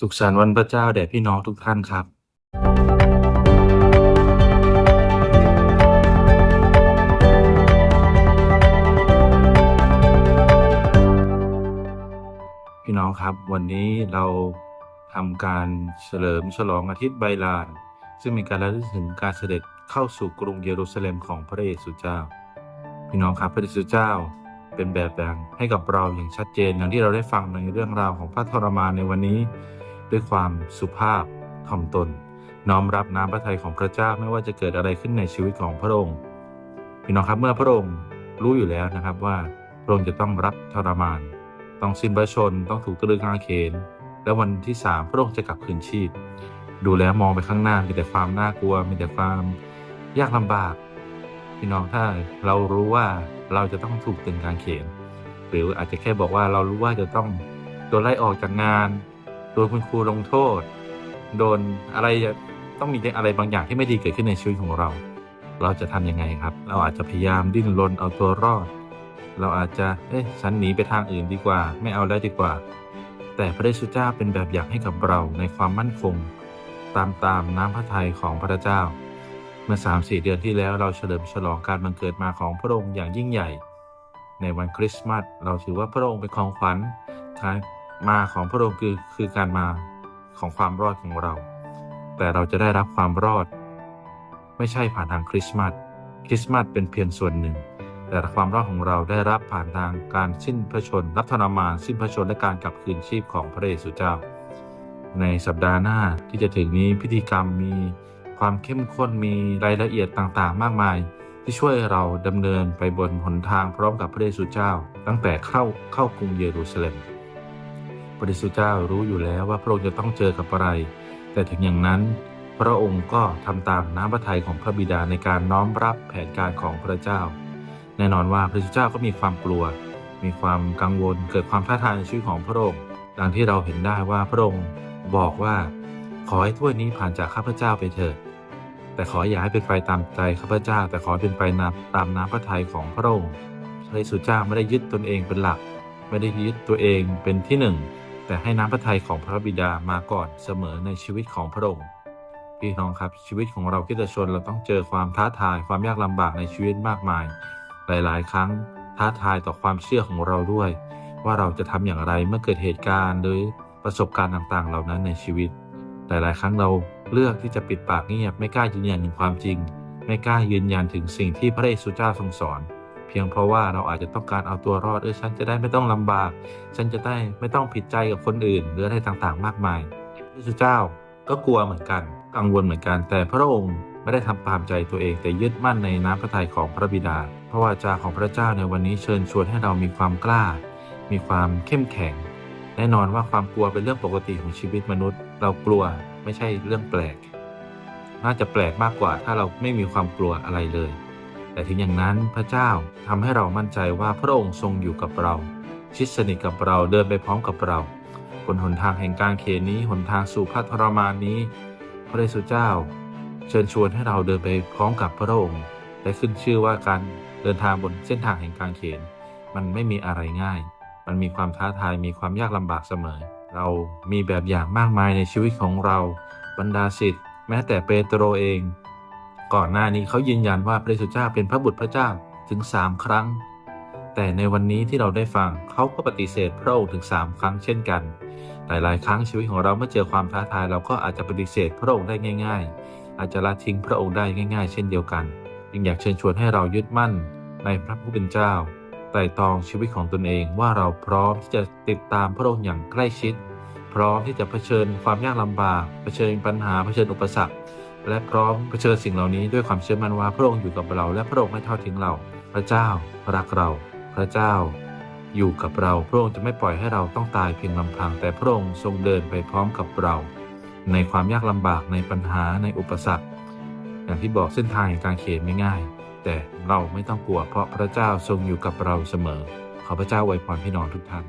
สุขสันต์วันพระเจ้าแด่พี่น้องทุกท่านครับ พี่น้องครับวันนี้เราทำการเฉลิมฉลองอาทิตย์ใบลาน ซึ่งเป็นการระลึกถึงการเสด็จเข้าสู่กรุงเยรูซาเล็มของพระเยซูเจ้า พี่น้องครับพระเยซูเจ้าเป็นแบบอย่างให้กับเราอย่างชัดเจนอย่างที่เราได้ฟังในเรื่องราวของพระทรมานในวันนี้ ด้วยความสุภาพถ่อมตน น้อมรับน้ำพระทัยของพระเจ้าไม่ว่าจะเกิดอะไรขึ้นในชีวิตของพระองค์พี่น้องครับเมื่อพระองค์รู้อยู่แล้วนะครับว่าพระองค์จะต้องรับทรมาน ต้องสิ้นพระชนม์ต้องถูกตรึงกางเขน และวันที่สามพระองค์จะกลับคืนชีพ ดูแล้วมองไปข้างหน้ามีแต่ความน่ากลัว มีแต่ความยากลำบาก พี่น้องถ้าเรารู้ว่าเราจะต้องถูกตึงกางเขน หรืออาจจะแค่บอกว่าเรารู้ว่าจะต้องโดนไล่ออกจากงาน โดนคุณครูลงโทษ โดนอะไรต้องมีอะไรบางอย่างที่ไม่ดีเกิดขึ้นในชีวิตของเรา เราจะทำยังไงครับ เราอาจจะพยายามดิ้นรนเอาตัวรอด เราอาจจะเอ๊ะฉันหนีไปทางอื่นดีกว่า ไม่เอาแล้วดีกว่า แต่พระเยซูเจ้าเป็นแบบอย่างให้กับเราในความมั่นคง ตามตามน้ำพระทัยของพระเจ้า เมื่อ3-4เดือนที่แล้วเราเฉลิมฉลองการบังเกิดมาของพระองค์อย่างยิ่งใหญ่ ในวันคริสต์มาสเราถือว่าพระองค์เป็นของขวัญ มาของพระองค์คือคือการมาของความรอดของเรา แต่เราจะได้รับความรอด ไม่ใช่ผ่านทางคริสต์มาสคริสต์มาสเป็นเพียงส่วนหนึ่ง แต่ความรอดของเราได้รับผ่านทางการสิ้นพระชนม์รับทรมานสิ้นพระชนม์และการกลับคืนชีพของพระเยซูเจ้า ในสัปดาห์หน้าที่จะถึงนี้พิธีกรรมมีความเข้มข้นมีรายละเอียดต่างๆ มากมาย ที่ช่วยเราดำเนินไปบนหนทางพร้อมกับพระเยซูเจ้า ตั้งแต่เข้าเข้ากรุงเยรูซาเล็ม ระเยซูเจ้ารู้อยู่แล้วว่าพระองค์จะต้องเจอกับอะไร แต่ถึงอย่างนั้น พระองค์ก็ทำตามน้ำพระทัยของพระบิดาในการน้อมรับแผนการของพระเจ้า แน่นอนว่าพระเยซูเจ้าก็มีความกลัว มีความกังวล เกิดความท้าทายในชีวิตของพระองค์ ดังที่เราเห็นได้ว่าพระองค์บอกว่าขอให้ถ้วยนี้ผ่านจากข้าพเจ้าไปเถิด แต่ขออย่าให้เป็นไปตามใจข้าพเจ้า แต่ขอเป็นไปตามน้ำพระทัยของพระองค์พระเยซูเจ้าไม่ได้ยึดตนเองเป็นหลัก ไม่ได้ยึดตัวเองเป็นที่หนึ่ง แต่ให้น้ำพระทัยของพระบิดามาก่อนเสมอในชีวิตของพระองค์พี่น้องครับชีวิตของเราคริสตชนเราต้องเจอความท้าทายความยากลำบากในชีวิตมากมาย หลาย ๆ ครั้งท้าทายต่อความเชื่อของเราด้วย ว่าเราจะทำอย่างไรเมื่อเกิดเหตุการณ์หรือประสบการณ์ต่างๆ เหล่านั้นในชีวิต หลาย ๆ ครั้งเราเลือกที่จะปิดปากเงียบไม่กล้ายืนยันถึงความจริง ไม่กล้ายืนยันถึงสิ่งที่พระเยซูเจ้าทรงสอน พียงเพราะว่าเราอาจจะต้องการเอาตัวรอดเออฉันจะได้ไม่ต้องลำบาก ฉันจะได้ไม่ต้องผิดใจกับคนอื่นหรืออะไรต่างๆ มากมายพระเจ้าก็กลัวเหมือนกัน กังวลเหมือนกัน แต่พระองค์ไม่ได้ทำตามใจตัวเอง แต่ยึดมั่นในน้ำพระทัยของพระบิดา พระวาจาของพระเจ้าในวันนี้เชิญชวนให้เรามีความกล้า มีความเข้มแข็ง แน่นอนว่าความกลัวเป็นเรื่องปกติของชีวิตมนุษย์ เรากลัวไม่ใช่เรื่องแปลก น่าจะแปลกมากกว่าถ้าเราไม่มีความกลัวอะไรเลย แต่ถึงอย่างนั้นพระเจ้าทำให้เรามั่นใจว่าพระองค์ทรงอยู่กับเรา ชิดสนิทกับเราเดินไปพร้อมกับเราบนหนทางแห่งการเขนนี้หนทางสู่พระทรมานนี้ พระเยซูเจ้า เชิญชวนให้เราเดินไปพร้อมกับพระองค์และขึ้นชื่อว่าการเดินทางบนเส้นทางแห่งการเขน มันไม่มีอะไรง่าย มันมีความท้าทายมีความยากลำบากเสมอ เรามีแบบอย่างมากมายในชีวิตของเรา บรรดาศิษย์แม้แต่เปโตรเอง ก่อนหน้านี้เขายืนยันว่าพระเยซูเจ้าเป็นพระบุตรพระเจ้าถึงสามครั้ง แต่ในวันนี้ที่เราได้ฟังเขาก็ปฏิเสธพระองค์ถึงสามครั้งเช่นกัน หลายๆ ครั้งชีวิตของเราเมื่อเจอความท้าทาย เราก็อาจจะปฏิเสธพระองค์ได้ง่าย ๆ อาจจะละทิ้งพระองค์ได้ง่าย ๆ เช่นเดียวกันจึงอยากเชิญชวนให้เรายึดมั่นในพระผู้เป็นเจ้าไต่ตรองชีวิตของตนเองว่าเราพร้อมที่จะติดตามพระองค์อย่างใกล้ชิด พร้อมที่จะเผชิญความยากลำบาก เผชิญปัญหาเผชิญอุปสรรค และพร้อมเผชิญสิ่งเหล่านี้ด้วยความเชื่อมั่นว่าพระองค์อยู่กับเรา และพระองค์ไม่ทอดทิ้งเรา พระเจ้ารักเรา พระเจ้า อยู่กับเรา พระองค์จะไม่ปล่อยให้เราต้องตายเพียงลำพัง แต่พระองค์ทรงเดินไปพร้อมกับเรา ในความยากลำบากในปัญหาในอุปสรรค อย่างที่บอกเส้นทางแห่งการเขนไม่ง่าย แต่เราไม่ต้องกลัวเพราะพระเจ้าทรงอยู่กับเราเสมอ ขอพระเจ้าอวยพรพี่น้องทุกท่าน